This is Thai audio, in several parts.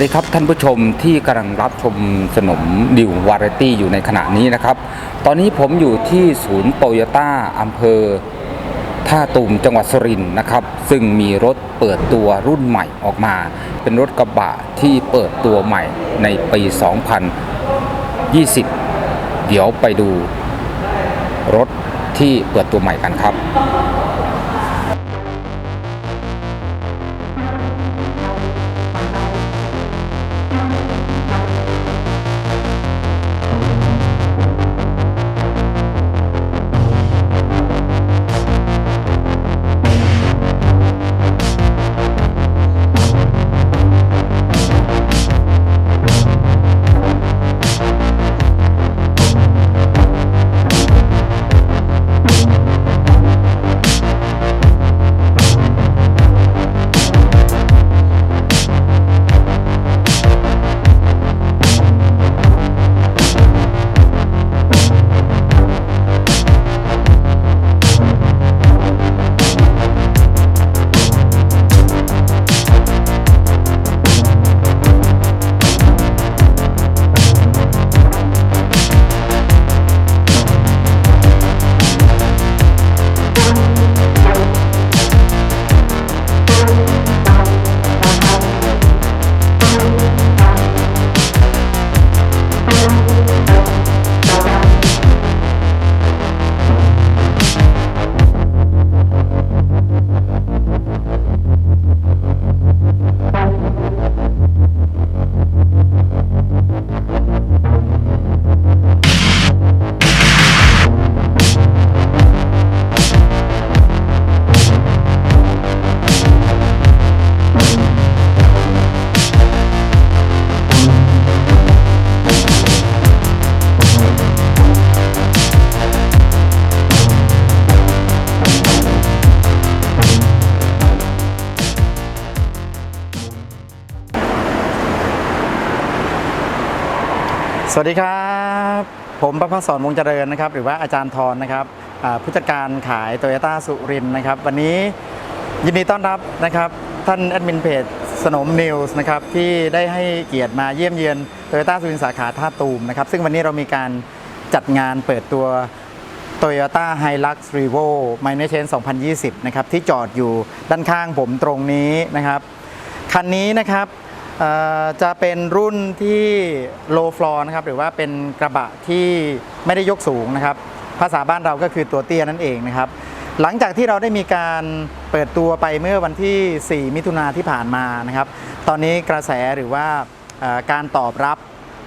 วัสดีครับท่านผู้ชมที่กำลังรับชมสนมดิววาไรตี้อยู่ในขณะนี้นะครับ ตอนนี้ผมอยู่ที่ศูนย์โตโยต้าอำเภอท่าตูมจังหวัดสุรินทร์นะครับ ซึ่งมีรถเปิดตัวรุ่นใหม่ออกมา เป็นรถกระบะที่เปิดตัวใหม่ในปี 2020 เดี๋ยวไปดูรถที่เปิดตัวใหม่กันครับ วัสดีครับ ผมประภาสอนวงเจริญนะครับ หรือว่าอาจารย์ทรนะครับผู้จัดการขายโตโยต้าสุรินนะครับ วันนี้ยินดีต้อนรับนะครับ ท่านแอดมินเพจสนมนิวส์นะครับที่ได้ให้เกียรติมาเยี่ยมเยือนโตโยต้าสุรินสาขาท่าตูมนะครับ ซึ่งวันนี้เรามีการจัดงานเปิดตัว Toyota Hilux Revo Minor Change 2020 นะครับ ที่จอดอยู่ด้านข้างผมตรงนี้นะครับ คันนี้นะครับ จะเป็นรุ่นที่ low floor นะครับหรือว่าเป็นกระบะที่ไม่ได้ยกสูงนะครับ ภาษาบ้านเราก็คือตัวเตี้ยนั่นเองนะครับ หลังจากที่เราได้มีการเปิดตัวไปเมื่อวันที่ 4 มิถุนาที่ผ่านมานะครับ ตอนนี้กระแสหรือว่าการตอบรับ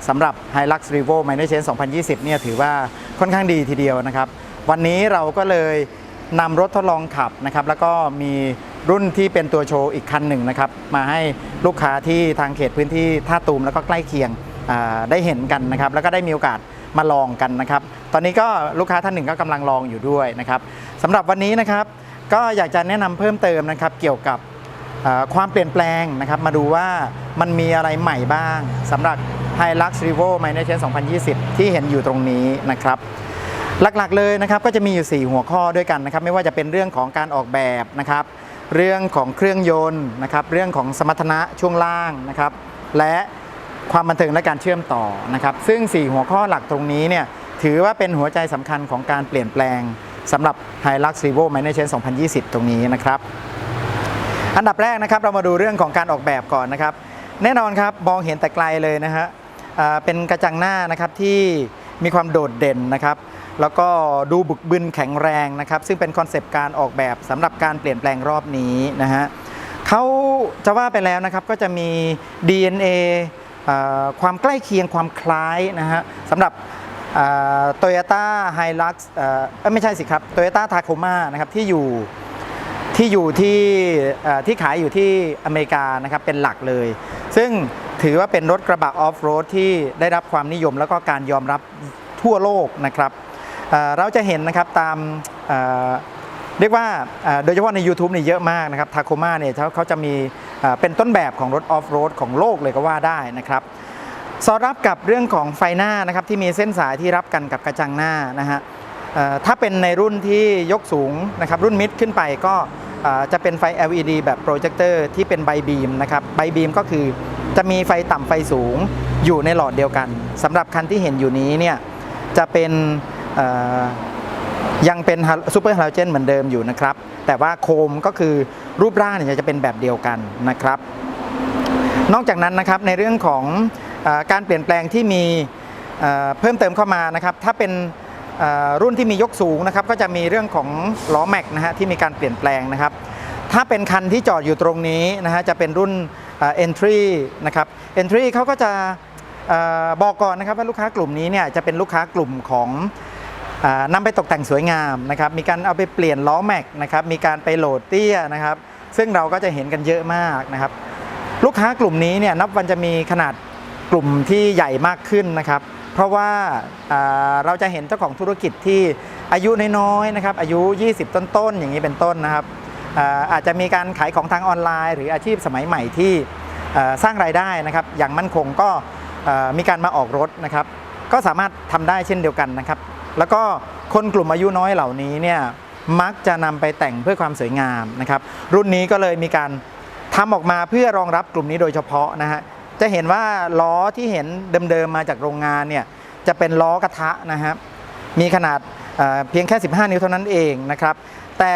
สำหรับ Hilux Revo Minor Change 2020 เนี่ยถือว่าค่อนข้างดีทีเดียวนะครับ วันนี้เราก็เลยนำรถทดลองขับนะครับ แล้วก็มี รุ่นที่เป็นตัวโชว์อีกคันหนึ่งนะครับ มาให้ลูกค้าที่ทางเขตพื้นที่ท่าตูมแล้วก็ใกล้เคียงได้เห็นกันนะครับ แล้วก็ได้มีโอกาสมาลองกันนะครับ ตอนนี้ก็ลูกค้าท่านหนึ่งก็กำลังลองอยู่ด้วยนะครับสำหรับวันนี้นะครับ ก็อยากจะแนะนำเพิ่มเติมนะครับ เกี่ยวกับความเปลี่ยนแปลงนะครับ มาดูว่ามันมีอะไรใหม่บ้างสำหรับ Hilux Revo Minor 2020 ที่เห็นอยู่ตรงนี้นะครับหลักๆเลยนะครับก็จะมีอยู่ 4 หัวข้อด้วยกันนะครับ ไม่ว่าจะเป็นเรื่องของการออกแบบนะครับ เรื่องของเครื่องยนต์นะครับเรื่องของสมรรถนะช่วงล่างนะครับ และความบันเทิงและการเชื่อมต่อนะครับ ซึ่ง 4 หัวข้อหลักตรงนี้เนี่ยถือว่าเป็นหัวใจสำคัญของการเปลี่ยนแปลงสำหรับ Hilux Revo Minor Change 2020 ตรงนี้นะครับ อันดับแรกนะครับเรามาดูเรื่องของการออกแบบก่อนนะครับ แน่นอนครับมองเห็นแต่ไกลเลยนะฮะเป็นกระจังหน้านะครับที่มีความโดดเด่นนะครับ แล้วก็ดูบึกบึนแข็งแรงนะครับ ซึ่งเป็นคอนเซปต์การออกแบบสำหรับการเปลี่ยนแปลงรอบนี้นะฮะเขาจะว่าไปแล้วนะครับก็จะมี DNA อ่าความใกล้เคียงความคล้ายนะฮะสำหรับโตโยต้าไฮลักซ์ไม่ใช่สิครับโตโยต้าทาโคมานะครับที่อยู่ที่อยู่ที่ที่ขายอยู่ที่อเมริกานะครับเป็นหลักเลย ซึ่งถือว่าเป็นรถกระบะออฟโรดที่ได้รับความนิยมแล้วก็การยอมรับทั่วโลกนะครับ เราจะเห็นนะครับตามเรียกว่าโดยเฉพาะใน YouTube เนี่ยเยอะมากนะครับทาโคมาเนี่ยเขาเขาจะมีเป็นต้นแบบของรถออฟโรดของโลกเลยก็ว่าได้นะครับสอดรับกับเรื่องของไฟหน้านะครับที่มีเส้นสายที่รับกันกับกระจังหน้านะฮะถ้าเป็นในรุ่นที่ยกสูงนะครับรุ่นมิดขึ้นไปก็จะเป็นไฟ LED แบบโปรเจคเตอร์ที่เป็นไบบีมนะครับไบบีมก็คือจะมีไฟต่ำไฟสูงอยู่ในหลอดเดียวกันสำหรับคันที่เห็นอยู่นี้เนี่ยจะเป็น ยังเป็นซูเปอร์ฮาโลเจนเหมือนเดิมอยู่นะครับ แต่ว่าโคมก็คือรูปร่างเนี่ยจะเป็นแบบเดียวกันนะครับ นอกจากนั้นนะครับในเรื่องของอการเปลี่ยนแปลงที่มีเพิ่มเติมเข้ามานะครับ ถ้าเป็นรุ่นที่มียกสูงนะครับ ก็จะมีเรื่องของล้อแม็กนะฮะที่มีการเปลี่ยนแปลงนะครับ ถ้าเป็นคันที่จอดอยู่ตรงนี้นะฮะจะเป็นรุ่นเอ่อ entry นะครับ entry เขาก็จะอบอกก่อนนะครับว่าลูกค้ากลุ่มนี้เนี่ยจะเป็นลูกค้ากลุ่มของ นำไปตกแต่งสวยงามนะครับ มีการเอาไปเปลี่ยนล้อแม็กนะครับ มีการไปโหลดเตี้ยนะครับ ซึ่งเราก็จะเห็นกันเยอะมากนะครับ ลูกค้ากลุ่มนี้เนี่ยนับวันจะมีขนาดกลุ่มที่ใหญ่มากขึ้นนะครับ เพราะว่าอ่าเราจะเห็นเจ้าของธุรกิจที่อายุน้อยๆนะครับ อายุ 20 ต้นๆ อย่างนี้เป็นต้นนะครับอาอาจจะมีการขายของทางออนไลน์ หรืออาชีพสมัยใหม่ที่สร้างรายได้นะครับ อย่างมั่นคงก็มีการมาออกรถนะครับ ก็สามารถทำได้เช่นเดียวกันนะครับ แล้วก็คนกลุ่มอายุน้อยเหล่านี้เนี่ยมักจะนำไปแต่งเพื่อความสวยงามนะครับ รุ่นนี้ก็เลยมีการทำออกมาเพื่อรองรับกลุ่มนี้โดยเฉพาะนะฮะจะเห็นว่าล้อที่เห็นเดิมๆมาจากโรงงานเนี่ยจะเป็นล้อกระทะนะฮะมีขนาดเเพียงแค่ 15 นิ้วเท่านั้นเองนะครับ แต่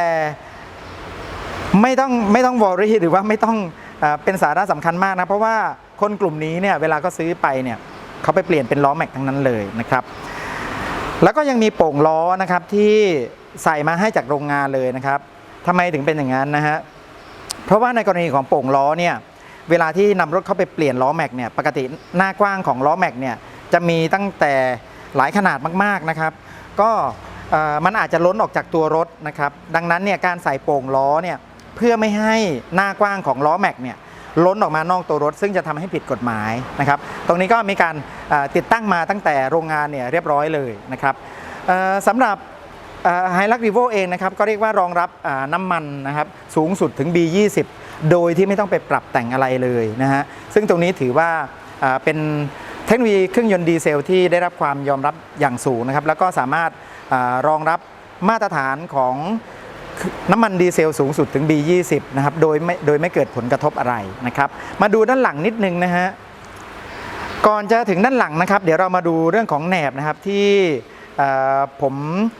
ไม่ต้องไม่ต้องวอรี่หรือว่าไม่ต้องเอเป็นสาระสำคัญมากนะ เพราะว่าคนกลุ่มนี้เนี่ยเวลาก็ซื้อไปเนี่ยเขาไปเปลี่ยนเป็นล้อแม็กทั้งนั้นเลยนะครับ แล้วก็ยังมีโป่งล้อนะครับที่ใส่มาให้จากโรงงานเลยนะครับทำไมถึงเป็นอย่างนั้นนะฮะเพราะว่าในกรณีของโป่งล้อเนี่ยเวลาที่นำรถเข้าไปเปลี่ยนล้อแม็กเนี่ยปกติหน้ากว้างของล้อแม็กเนี่ยจะมีตั้งแต่หลายขนาดมากๆนะครับ ก็มันอาจจะล้นออกจากตัวรถนะครับ ดังนั้นเนี่ยการใส่โป่งล้อเนี่ยเพื่อไม่ให้หน้ากว้างของล้อแม็กเนี่ย ล้นออกมานอกตัวรถ ซึ่งจะทำให้ผิดกฎหมายนะครับ ตรงนี้ก็มีการติดตั้งมาตั้งแต่โรงงานเนี่ยเรียบร้อยเลยนะครับสำหรับไฮลักรีโวเองนะครับก็เรียกว่ารองรับน้ำมันนะครับสูงสุดถึง B20 โดยที่ไม่ต้องไปปรับแต่งอะไรเลยนะฮะซึ่งตรงนี้ถือว่าเป็นเทคโนโลยีเครื่องยนต์ดีเซลที่ได้รับความยอมรับอย่างสูงนะครับแล้วก็สามารถอรองรับมาตรฐานของ น้ำมันดีเซลสูงสุดถึง B20 นะครับโดยไม่โดยไม่เกิดผลกระทบอะไรนะครับมาดูด้านหลังนิดนึงนะฮะก่อนจะถึงด้านหลังนะครับ เดี๋ยวเรามาดูเรื่องของแหนบนะครับที่ผม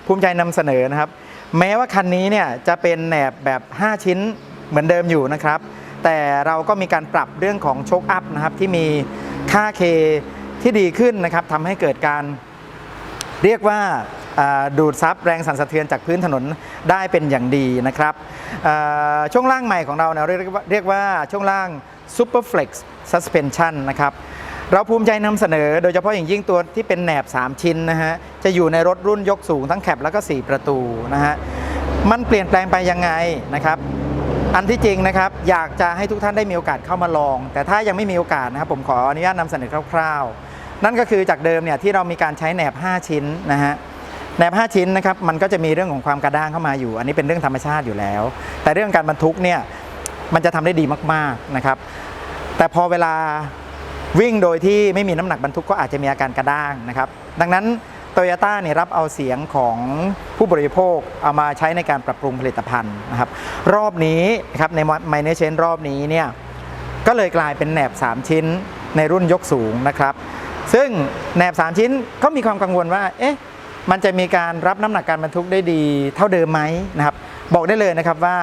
ภูมิใจนำเสนอนะครับ แม้ว่าคันนี้เนี่ยจะเป็นแหนบแบบ 5 ชิ้นเหมือนเดิมอยู่นะครับ แต่เราก็มีการปรับเรื่องของโชคอัพนะครับที่มีค่า K ที่ดีขึ้นนะครับทำให้เกิดการเรียกว่า ดูดซับแรงสั่นสะเทือนจากพื้นถนนได้เป็นอย่างดีนะครับช่วงล่างใหม่ของเราเนี่ยเรียกว่าเรียกว่าช่วงล่าง Super Flex Suspension นะครับเราภูมิใจนำเสนอโดยเฉพาะอย่างยิ่งตัวที่เป็นแหนบ 3 ชิ้นนะฮะ จะอยู่ในรถรุ่นยกสูงทั้งแคปแล้วก็ 4 ประตูนะฮะ มันเปลี่ยนแปลงไปยังไงนะครับ อันที่จริงนะครับ อยากจะให้ทุกท่านได้มีโอกาสเข้ามาลอง แต่ถ้ายังไม่มีโอกาสนะครับ ผมขออนุญาตนำเสนอคร่าวๆ นั่นก็คือจากเดิมเนี่ยที่เรามีการใช้แหนบ 5 ชิ้นนะฮะ แหนบ5ชิ้นนะครับมันก็จะมีเรื่องของความกระด้างเข้ามาอยู่ อันนี้เป็นเรื่องธรรมชาติอยู่แล้ว แต่เรื่องการบรรทุกเนี่ยมันจะทำได้ดีมากๆนะครับแต่พอเวลาวิ่งโดยที่ไม่มีน้ำหนักบรรทุกก็อาจจะมีอาการกระด้างนะครับดังนั้นโตโยต้าเนี่ยรับเอาเสียงของผู้บริโภคเอามาใช้ในการปรับปรุงผลิตภัณฑ์นะครับรอบนี้นะครับในไมเนเชนรอบนี้เนี่ยก็เลยกลายเป็นแหนบ 3 ชิ้นในรุ่นยกสูงนะครับ ซึ่งแหนบ 3 ชิ้นก็มีความกังวลว่าเอ๊ะ มันจะมีการรับน้ำหนักการบรรทุกได้ดีเท่าเดิมไหมนะครับ บอกได้เลยนะครับว่า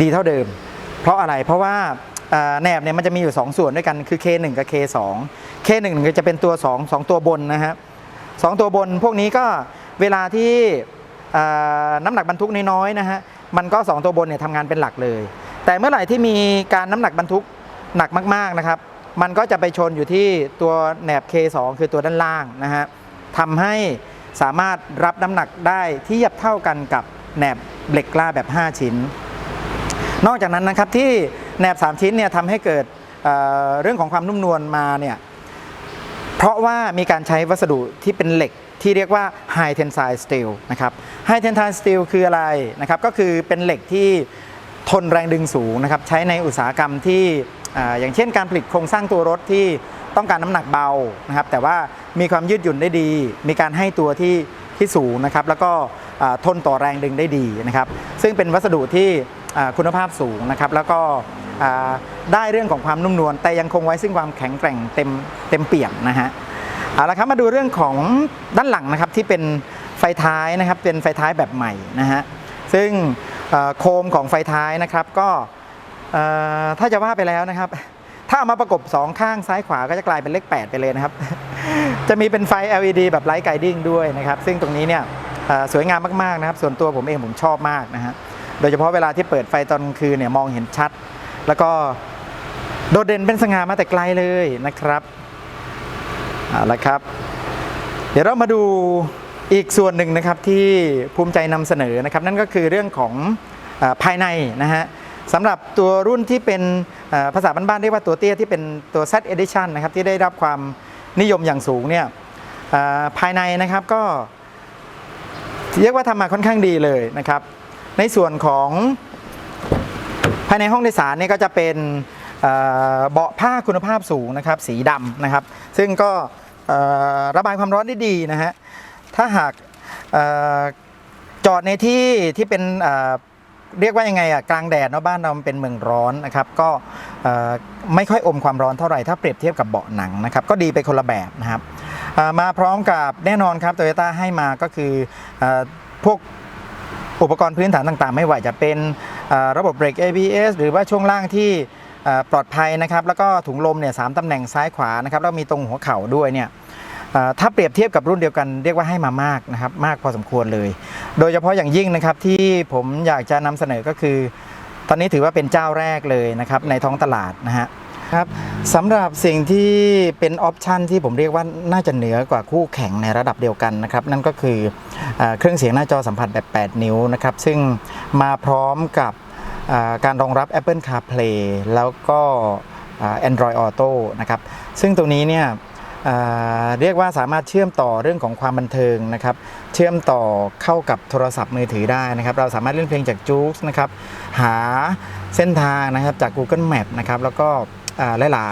ดีเท่าเดิม เพราะอะไรเพราะว่าแหนบเนี่ยมันจะมีอยู่ 2 ส่วนด้วยกันคือ K1 กับ K2 K1 ก็จะเป็นตัว 2 2 ตัวบนนะฮะสองตัวบนพวกนี้ก็เวลาที่น้ำหนักบรรทุกน้อยๆนะฮะมันก็ 2 ตัวบนเนี่ยทำงานเป็นหลักเลย แต่เมื่อไหร่ที่มีการน้ำหนักบรรทุกหนักมากๆนะครับ มันก็จะไปชนอยู่ที่ตัวแหนบ K2 คือตัวด้านล่างนะฮะทำให้ สามารถรับน้ำหนักได้เทียบเท่ากันกับแหนบเหล็กกล้าแบบ 5 ชิ้น นอกจากนั้นนะครับที่แหนบ 3 ชิ้นเนี่ยทำให้เกิดเเรื่องของความนุ่มนวลมาเนี่ยเพราะว่ามีการใช้วัสดุที่เป็นเหล็กที่เรียกว่า high tensile steel นะครับ high tensile steel คืออะไรนะครับ ก็คือเป็นเหล็กที่ทนแรงดึงสูงนะครับ ใช้ในอุตสาหกรรมที่ออย่างเช่นการผลิตโครงสร้างตัวรถที่ ต้องการน้ำหนักเบานะครับ แต่ว่ามีความยืดหยุ่นได้ดี มีการให้ตัวที่ที่สูงนะครับ แล้วก็ทนต่อแรงดึงได้ดีนะครับ ซึ่งเป็นวัสดุที่คุณภาพสูงนะครับ แล้วก็ได้เรื่องของความนุ่มนวลแต่ยังคงไว้ซึ่งความแข็งแกร่งเต็มเต็มเปี่ยมนะฮะเอาละครับมาดูเรื่องของด้านหลังนะครับที่เป็นไฟท้ายนะครับเป็นไฟท้ายแบบใหม่นะฮะซึ่งโคมของไฟท้ายนะครับก็ถ้าจะว่าไปแล้วนะครับ ถ้าเอามาประกบ 2 ข้างซ้ายขวาก็จะกลายเป็นเลข 8 ไปเลยนะครับ จะมีเป็นไฟ LED แบบไลท์ไกดิ้งด้วยนะครับ ซึ่งตรงนี้เนี่ยสวยงามมากๆนะครับ ส่วนตัวผมเองผมชอบมากนะฮะโดยเฉพาะเวลาที่เปิดไฟตอนกลางคืนเนี่ยมองเห็นชัด แล้วก็โดดเด่นเป็นสง่ามาแต่ไกลเลยนะครับเอาละครับ เดี๋ยวเรามาดูอีกส่วนหนึ่งนะครับที่ภูมิใจนำเสนอนะครับ นั่นก็คือเรื่องของอภายในนะฮะ สำหรับตัวรุ่นที่เป็นภาษาบ้านๆเรียกว่าตัวเตี้ยที่เป็นตัว Z Edition นะครับที่ได้รับความนิยมอย่างสูงเนี่ยภายในนะครับก็เรียกว่าทำมาค่อนข้างดีเลยนะครับ ในส่วนของภายในห้องโดยสารเนี่ยก็จะเป็นเบาะผ้าคุณภาพสูงนะครับ สีดำนะครับ ซึ่งก็ระบายความร้อนได้ดีนะฮะถ้าหากอจอดในที่ที่เป็น เรียกว่ายังไงอะกลางแดดเนาะบ้านเรามันเป็นเมืองร้อนนะครับก็ไม่ค่อยอมความร้อนเท่าไหร่ถ้าเปรียบเทียบกับเบาะหนังนะครับก็ดีไปคนละแบบนะครับมาพร้อมกับแน่นอนครับโตโยต้าให้มาก็คือพวกอุปกรณ์พื้นฐานต่างๆ ไม่ว่าจะเป็นระบบเบรก ABS หรือว่าช่วงล่างที่ปลอดภัยนะครับแล้วก็ถุงลมเนี่ยสามตำแหน่งซ้ายขวานะครับแล้วมีตรงหัวเข่าด้วยเนี่ย ถ้าเปรียบเทียบกับรุ่นเดียวกันเรียกว่าให้มามากนะครับมากพอสมควรเลย โดยเฉพาะอย่างยิ่งนะครับที่ผมอยากจะนำเสนอก็คือ ตอนนี้ถือว่าเป็นเจ้าแรกเลยนะครับในท้องตลาดนะฮะครับสำหรับสิ่งที่เป็นออปชันที่ผมเรียกว่าน่าจะเหนือกว่าคู่แข่งในระดับเดียวกันนะครับนั่นก็คือเอเครื่องเสียงหน้าจอสัมผัสแบบ 8 นิ้วนะครับซึ่งมาพร้อมกับการรองรับ Apple CarPlay แล้วก็ Android Auto นะครับซึ่งตรงนี้เนี่ย เรียกว่าสามารถเชื่อมต่อเรื่องของความบันเทิงนะครับ เชื่อมต่อเข้ากับโทรศัพท์มือถือได้นะครับ เราสามารถเล่นเพลงจากจู๊กนะครับหาเส้นทางนะครับจาก Google Map นะครับแล้วก็หลา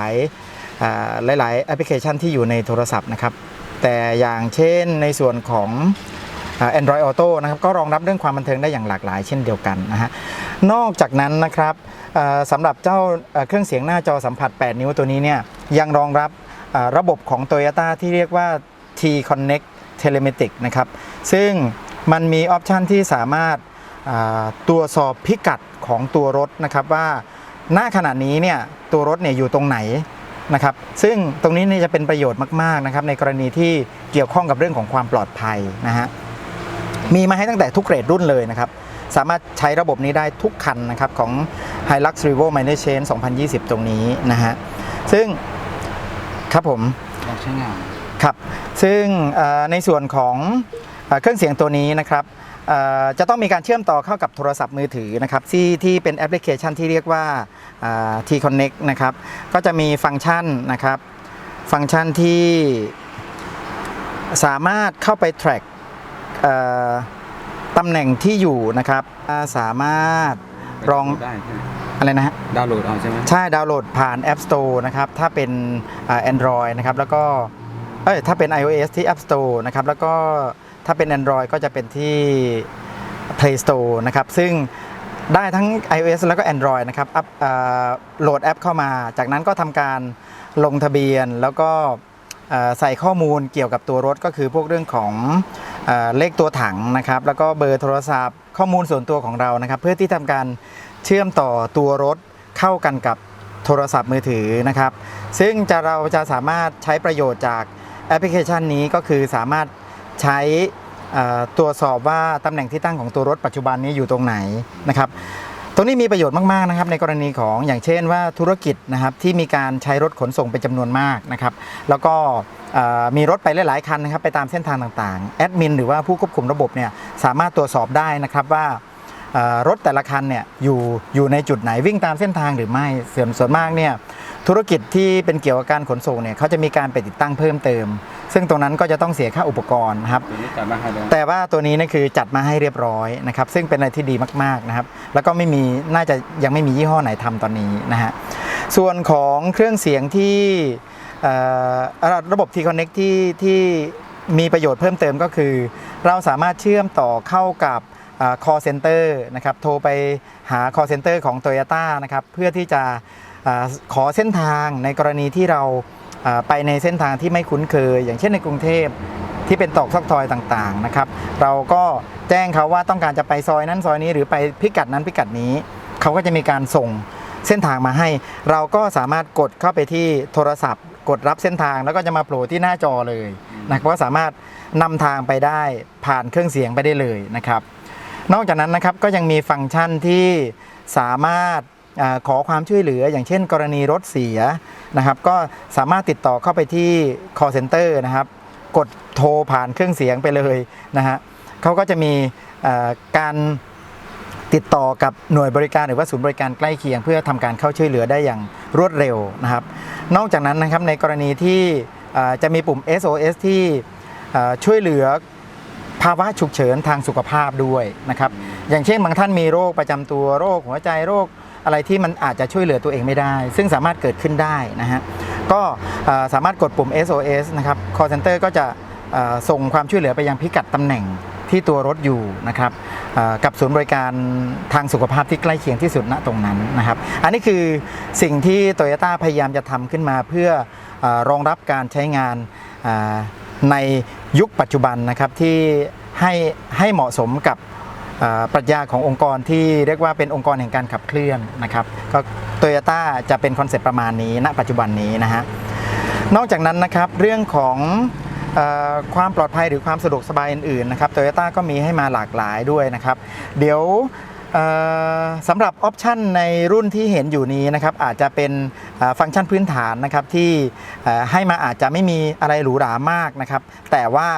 ยๆหลายๆแอปพลิเคชันที่อยู่ในโทรศัพท์นะครับ แต่อย่างเช่นในส่วนของอ่า Android Auto นะครับก็รองรับเรื่องความบันเทิงได้อย่างหลากหลายเช่นเดียวกันนะฮะนอกจากนั้นนะครับสำหรับเจ้าเครื่องเสียงหน้าจอสัมผัส 8 นิ้วตัวนี้เนี่ยยังรองรับ ระบบของ Toyota ที่เรียกว่า T Connect Telematic นะครับ ซึ่งมันมีออปชันที่สามารถาตรวจสอบพิกัดของตัวรถนะครับว่าณขณะนี้เนี่ยตัวรถเนี่ยอยู่ตรงไหนนะครับ ซึ่งตรงนี้นี่จะเป็นประโยชน์มากๆนะครับในกรณีที่เกี่ยวข้องกับเรื่องของความปลอดภัยนะฮะมีมาให้ตั้งแต่ทุกเกรดรุ่นเลยนะครับ สามารถใช้ระบบนี้ได้ทุกคันนะครับของ Hilux Revo Minor Change 2020 ตรงนี้นะฮะซึ่ง ครับผมลองใช้งานครับ ซึ่งเอ่อในส่วนของเอ่อเครื่องเสียงตัวนี้นะครับเอ่อจะต้องมีการเชื่อมต่อเข้ากับโทรศัพท์มือถือนะครับที่ที่เป็นแอปพลิเคชันที่เรียกว่าอ่า T Connect นะครับก็จะมีฟังก์ชันนะครับฟังก์ชันที่สามารถเข้าไป track เอ่อตำแหน่งที่อยู่นะครับอ่าสามารถรองได้ใช่ไหม อะไรนะฮะ ดาวน์โหลดเอาใช่ไหมใช่ดาวน์โหลดผ่าน App Store นะครับ ถ้าเป็นอ่า Android นะครับ แล้วก็ เอ้ย ถ้าเป็น iOS ที่ App Store นะครับ แล้วก็ถ้าเป็น Android ก็จะเป็นที่ Play Store นะครับ ซึ่งได้ทั้ง iOS แล้วก็ Android นะครับอัพอ่าโหลดแอปเข้ามา จากนั้นก็ทำการลงทะเบียน แล้วก็อ่าใส่ข้อมูลเกี่ยวกับตัวรถก็คือพวกเรื่องของอ่าเลขตัวถังนะครับ แล้วก็เบอร์โทรศัพท์ ข้อมูลส่วนตัวของเรานะครับ เพื่อที่ทำการ เชื่อมต่อตัวรถเข้ากันกับโทรศัพท์มือถือนะครับ ซึ่งจะเราจะสามารถใช้ประโยชน์จากแอปพลิเคชันนี้ก็คือสามารถใช้ตรวจสอบว่าตำแหน่งที่ตั้งของตัวรถปัจจุบันนี้อยู่ตรงไหนนะครับตรงนี้มีประโยชน์มากๆนะครับในกรณีของอย่างเช่นว่าธุรกิจนะครับที่มีการใช้รถขนส่งเป็นจำนวนมากนะครับแล้วก็มีรถไปหลายๆคันนะครับไปตามเส้นทางต่างๆแอดมินหรือว่าผู้ควบคุมระบบเนี่ยสามารถตรวจสอบได้นะครับว่า รถแต่ละคันเนี่ยอยู่อยู่ในจุดไหนวิ่งตามเส้นทางหรือไม่ส่วนส่วนมากเนี่ยธุรกิจที่เป็นเกี่ยวกับการขนส่งเนี่ยเขาจะมีการไปติดตั้งเพิ่มเติม ซึ่งตรงนั้นก็จะต้องเสียค่าอุปกรณ์นะครับตัวนี้จัดมาให้แล้วแต่ว่าตัวนี้นี่คือจัดมาให้เรียบร้อยนะครับซึ่งเป็นอะไรที่ดีมากๆนะครับแล้วก็ไม่มีน่าจะยังไม่มียี่ห้อไหนทำตอนนี้นะฮะส่วนของเครื่องเสียงที่เอ่อระบบ T-Connect ที่ที่มีประโยชน์เพิ่มเติมก็คือ เราสามารถเชื่อมต่อเข้ากับอ่า call center นะครับโทรไปหา call center ของ Toyota นะครับเพื่อที่จะอขอเส้นทางในกรณีที่เราไปในเส้นทางที่ไม่คุ้นเคย อย่างเช่นในกรุงเทพที่เป็นตอกซอกซอยต่างๆนะครับเราก็แจ้งเขาว่าต้องการจะไปซอยนั้นซอยนี้หรือไปพิกัดนั้นพิกัดนี้ เขาก็จะมีการส่งเส้นทางมาให้ เราก็สามารถกดเข้าไปที่โทรศัพท์ กดรับเส้นทางแล้วก็จะมาโผล่ที่หน้าจอเลยนะครับก็สามารถนำทางไปได้ผ่านเครื่องเสียงไปได้เลยนะครับ นอกจากนั้นนะครับก็ยังมีฟังก์ชันที่สามารถอขอความช่วยเหลือ อย่างเช่น กรณีรถเสียนะครับก็สามารถติดต่อเข้าไปที่ call center นะครับกดโทรผ่านเครื่องเสียงไปเลยนะฮะเขาก็จะมีการติดต่อกับหน่วยบริการหรือว่าศูนย์บริการใกล้เคียง เพื่อทำการเข้าช่วยเหลือได้อย่างรวดเร็วนะครับ นอกจากนั้นนะครับในกรณีที่จะมีปุ่ม SOS ที่ช่วยเหลือาวะฉุกเฉินทางสุขภาพด้วยนะครับ อย่างเช่นบางท่านมีโรคประจำตัวโรคหัวใจโรคอะไรที่มันอาจจะช่วยเหลือตัวเองไม่ได้ ซึ่งสามารถเกิดขึ้นได้นะฮะก็เอ่อสามารถกดปุ่ม SOS นะครับ call center ก็จะเอ่อส่งความช่วยเหลือไปยังพิกัดตำแหน่งที่ตัวรถอยู่นะครับเอ่อกับศูนย์บริการทางสุขภาพที่ใกล้เคียงที่สุดณตรงนั้นนะครับ อันนี้คือสิ่งที่ Toyota พยายามจะทำขึ้นมาเพื่อเออรองรับการใช้งานอ่า ในยุคปัจจุบันนะครับที่ให้ให้เหมาะสมกับปรัชญาขององค์กรที่เรียกว่าเป็นองค์กรแห่งการขับเคลื่อนนะครับก็โตโยต้าจะเป็นคอนเซ็ปต์ประมาณนี้ณปัจจุบันนี้นะฮะนอกจากนั้นนะครับเรื่องของอความปลอดภัยหรือความสะดวกสบายอื่นๆนะครับโตโยต้าก็มีให้มาหลากหลายด้วยนะครับ เดี๋ยว สำหรับออปชันในรุ่นที่เห็นอยู่นี้นะครับอาจจะเป็นฟังก์ชันพื้นฐานนะครับที่ให้มาอาจจะไม่มีอะไรหรูหรามากนะครับแต่ว่า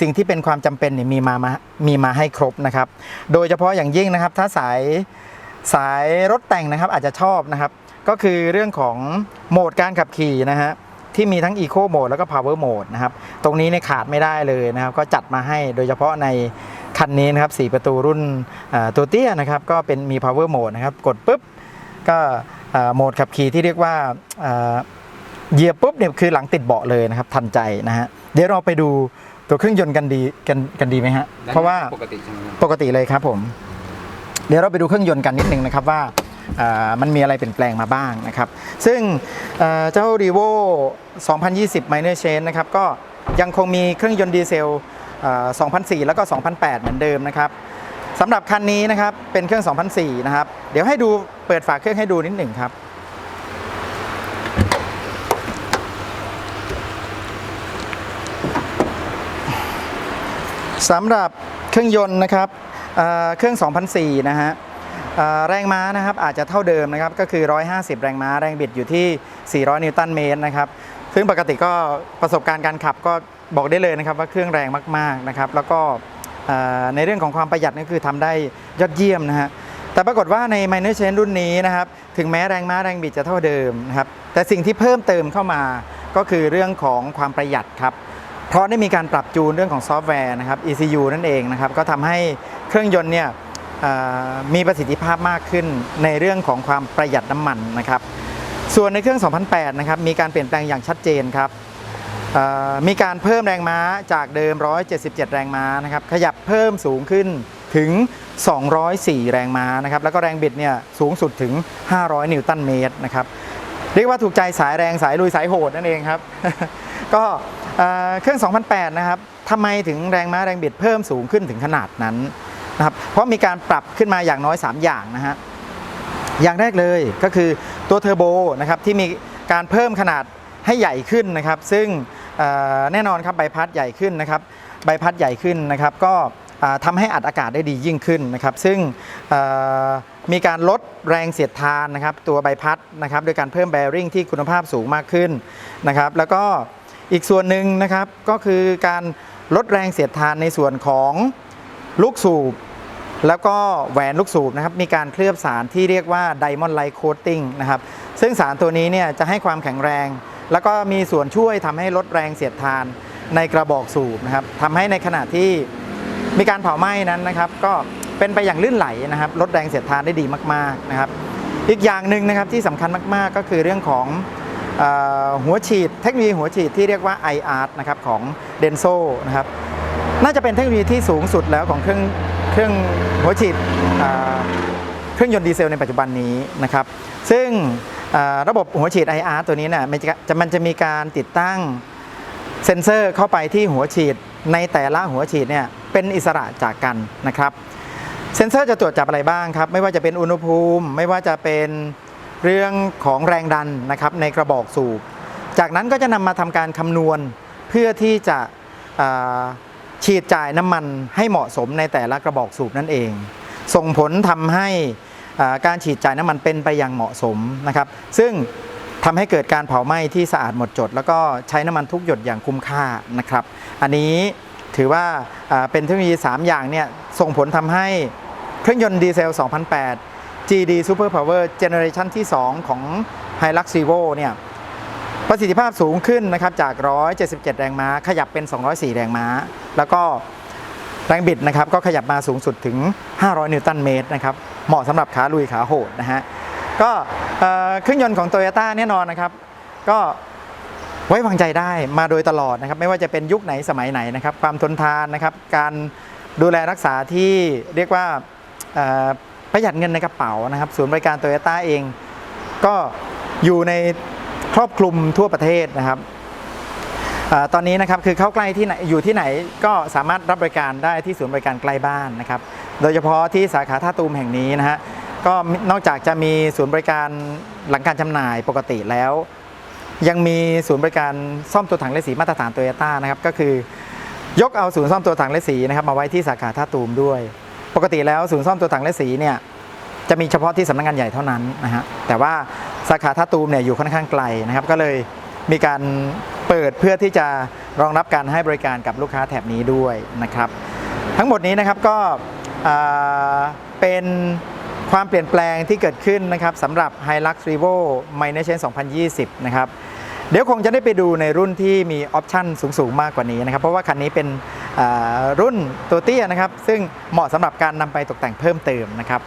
สิ่งที่เป็นความจำเป็นเนี่ยมีมามามีมาให้ครบนะครับโดยเฉพาะอย่างยิ่งนะครับถ้าสายสายรถแต่งนะครับอาจจะชอบนะครับก็คือเรื่องของโหมดการขับขี่นะฮะที่มีทั้ง Eco Mode แล้วก็ Power Mode นะครับตรงนี้เนี่ยขาดไม่ได้เลยนะครับก็จัดมาให้โดยเฉพาะใน คันนี้นะครับ 4 ประตูรุ่นเอ่อตัวเตี้ยนะครับ ก็เป็นมี Power Mode นะครับ กดปุ๊บ ก็เอ่อโหมดขับขี่ที่เรียกว่าเอ่อเหยียบปุ๊บเนี่ยคือหลังติดเบาะเลยนะครับ ทันใจนะฮะ เดี๋ยวเราไปดูตัวเครื่องยนต์กันดีกันกันดีไหมฮะ เพราะว่าปกติใช่ไหมครับปกติเลยครับผม เดี๋ยวเราไปดูเครื่องยนต์กันนิดนึงนะครับว่าอ่ามันมีอะไรเปลี่ยนแปลงมาบ้างนะครับ ซึ่งเอ่อเจ้า r e v o 2020 Minor Change นะครับ ก็ยังคงมีเครื่องยนต์ดีเซลอ่า 2004 แล้วก็ 2008 เหมือนเดิมนะครับสำหรับคันนี้นะครับเป็นเครื่อง 2004 นะครับ เดี๋ยวให้ดูเปิดฝาเครื่องให้ดูนิดหนึ่งครับ สำหรับเครื่องยนต์นะครับเเครื่อง 2004 นะฮะแรงม้านะครับอาจจะเท่าเดิมนะครับก็คือ 150 แรงม้าแรงบิดอยู่ที่ 400 นิวตันเมตรนะครับ ซึ่งปกติก็ประสบการณ์การขับก็ บอกได้เลยนะครับว่าเครื่องแรงมากๆนะครับแล้วก็ในเรื่องของความประหยัดก็คือทำได้ยอดเยี่ยมนะฮะแต่ปรากฏว่าใน Minor Chain รุ่นนี้นะครับถึงแม้แรงม้าแรงบิดจะเท่าเดิมนะครับแต่สิ่งที่เพิ่มเติมเข้ามาก็คือเรื่องของความประหยัดครับเพราะได้มีการปรับจูนเรื่องของซอฟต์แวร์นะครับ ECU นั่นเองนะครับก็ทำให้เครื่องยนต์เนี่ยมีประสิทธิภาพมากขึ้นในเรื่องของความประหยัดน้ำมันนะครับส่วนในเครื่อง 2008 นะครับมีการเปลี่ยนแปลงอย่างชัดเจนครับ มีการเพิ่มแรงม้าจากเดิม 177 แรงม้านะครับ ขยับเพิ่มสูงขึ้นถึง 204 แรงม้านะครับ แล้วก็แรงบิดเนี่ยสูงสุดถึง 500 นิวตันเมตรนะครับ เรียกว่าถูกใจสายแรงสายลุยสายโหดนั่นเองครับ ก็เครื่อง 2008 นะครับทำไมถึงแรงม้าแรงบิดเพิ่มสูงขึ้นถึงขนาดนั้นนะครับ เพราะมีการปรับขึ้นมาอย่างน้อย 3 อย่างนะฮะ อย่างแรกเลยก็คือตัวเทอร์โบนะครับที่มีการเพิ่มขนาด ให้ใหญ่ขึ้นนะครับ ซึ่งแน่นอนครับใบพัดใหญ่ขึ้นนะครับใบพัดใหญ่ขึ้นนะครับ ก็อ่าทำให้อัดอากาศได้ดียิ่งขึ้นนะครับ ซึ่งมีการลดแรงเสียดทานนะครับ ตัวใบพัดนะครับ โดยการเพิ่มแบริ่งที่คุณภาพสูงมากขึ้นนะครับ แล้วก็อีกส่วนหนึ่งนะครับก็คือการลดแรงเสียดทานในส่วนของลูกสูบ แล้วก็แหวนลูกสูบนะครับ มีการเคลือบสารที่เรียกว่าไดมอนด์ไลท์โคตติ้งนะครับ ซึ่งสารตัวนี้เนี่ยจะให้ความแข็งแรง แล้วก็มีส่วนช่วยทำให้ลดแรงเสียดทานในกระบอกสูบนะครับทำให้ในขณะที่มีการเผาไหม้นั้นนะครับ ก็เป็นไปอย่างลื่นไหลนะครับ ลดแรงเสียดทานได้ดีมาก ๆนะครับ อีกอย่างหนึ่งนะครับที่สำคัญมาก ๆ ก็คือเรื่องของออหัวฉีด เทคโนโลยีหัวฉีดที่เรียกว่า iArt นะครับของ d e n s o นะครับน่าจะเป็นเทคโนโลยีที่สูงสุดแล้วของเครื่องเครื่องหัวฉีดเครื่องยนต์ดีเซลในปัจจุบันนี้นะครับ ซึ่ง ระบบหัวฉีด IR ตัวนี้เนี่ยมันจะมันจะมีการติดตั้งเซ็นเซอร์เข้าไปที่หัวฉีดในแต่ละหัวฉีดเนี่ยเป็นอิสระจากกันนะครับ เซ็นเซอร์จะตรวจจับอะไรบ้างครับ ไม่ว่าจะเป็นอุณหภูมิ ไม่ว่าจะเป็นเรื่องของแรงดันนะครับในกระบอกสูบ จากนั้นก็จะนำมาทำการคำนวณเพื่อที่จะฉีดจ่ายน้ำมันให้เหมาะสมในแต่ละกระบอกสูบนั่นเอง ส่งผลทำให้ การฉีดจ่ายน้ำมันเป็นไปอย่างเหมาะสมนะครับ ซึ่งทำให้เกิดการเผาไหม้ที่สะอาดหมดจด แล้วก็ใช้น้ำมันทุกหยดอย่างคุ้มค่านะครับ อันนี้ถือว่าเป็นเทคโนโลยี 3 อย่างเนี่ยส่งผลทำให้เครื่องยนต์ดีเซล 2008 GD Super Power Generation ที่ 2 ของ Hilux Evo เนี่ยประสิทธิภาพสูงขึ้นนะครับจาก 177 แรงม้า ขยับเป็น 204 แรงม้า แล้วก็ แรงบิดนะครับก็ขยับมาสูงสุดถึง 500 นิวตันเมตรนะครับเหมาะสำหรับขาลุยขาโหดนะฮะก็เครื่องยนต์ของ Toyota แน่นอนนะครับ ก็ไว้วางใจได้มาโดยตลอดนะครับ ไม่ว่าจะเป็นยุคไหนสมัยไหนนะครับ ความทนทานนะครับ การดูแลรักษาที่เรียกว่าประหยัดเงินในกระเป๋านะครับศูนย์บริการ Toyota เอง ก็อยู่ในครอบคลุมทั่วประเทศนะครับ ตอนนี้นะครับคือเข้าใกล้ที่ไหนอยู่ที่ไหนก็สามารถรับบริการได้ที่ศูนย์บริการใกล้บ้านนะครับโดยเฉพาะที่สาขาท่าตูมแห่งนี้นะฮะก็นอกจากจะมีศูนย์บริการหลังการจำหน่ายปกติแล้ว ยังมีศูนย์บริการซ่อมตัวถังและสีมาตรฐานโตโยต้านะครับก็คือยกเอาศูนย์ซ่อมตัวถังและสีนะครับมาไว้ที่สาขาท่าตูมด้วย ปกติแล้วศูนย์ซ่อมตัวถังและสีเนี่ยจะมีเฉพาะที่สำนักงานใหญ่เท่านั้นนะฮะแต่ว่าสาขาท่าตูมเนี่ยอยู่ค่อนข้างไกลนะครับก็เลยมีการ เปิดเพื่อที่จะรองรับการให้บริการกับลูกค้าแถบนี้ด้วยนะครับ ทั้งหมดนี้นะครับก็เป็นความเปลี่ยนแปลงที่เกิดขึ้นนะครับสำหรับ Hilux Revo m i n o r c h a n 2020 นะครับเดี๋ยวคงจะได้ไปดูในรุ่นที่มีออปชั่นสูง ๆ มากกว่านี้นะครับ เพราะว่าคันนี้เป็นรุ่นตัวเตี้ยนะครับ ซึ่งเหมาะสำหรับการนำไปตกแต่งเพิ่มเติมนะครับ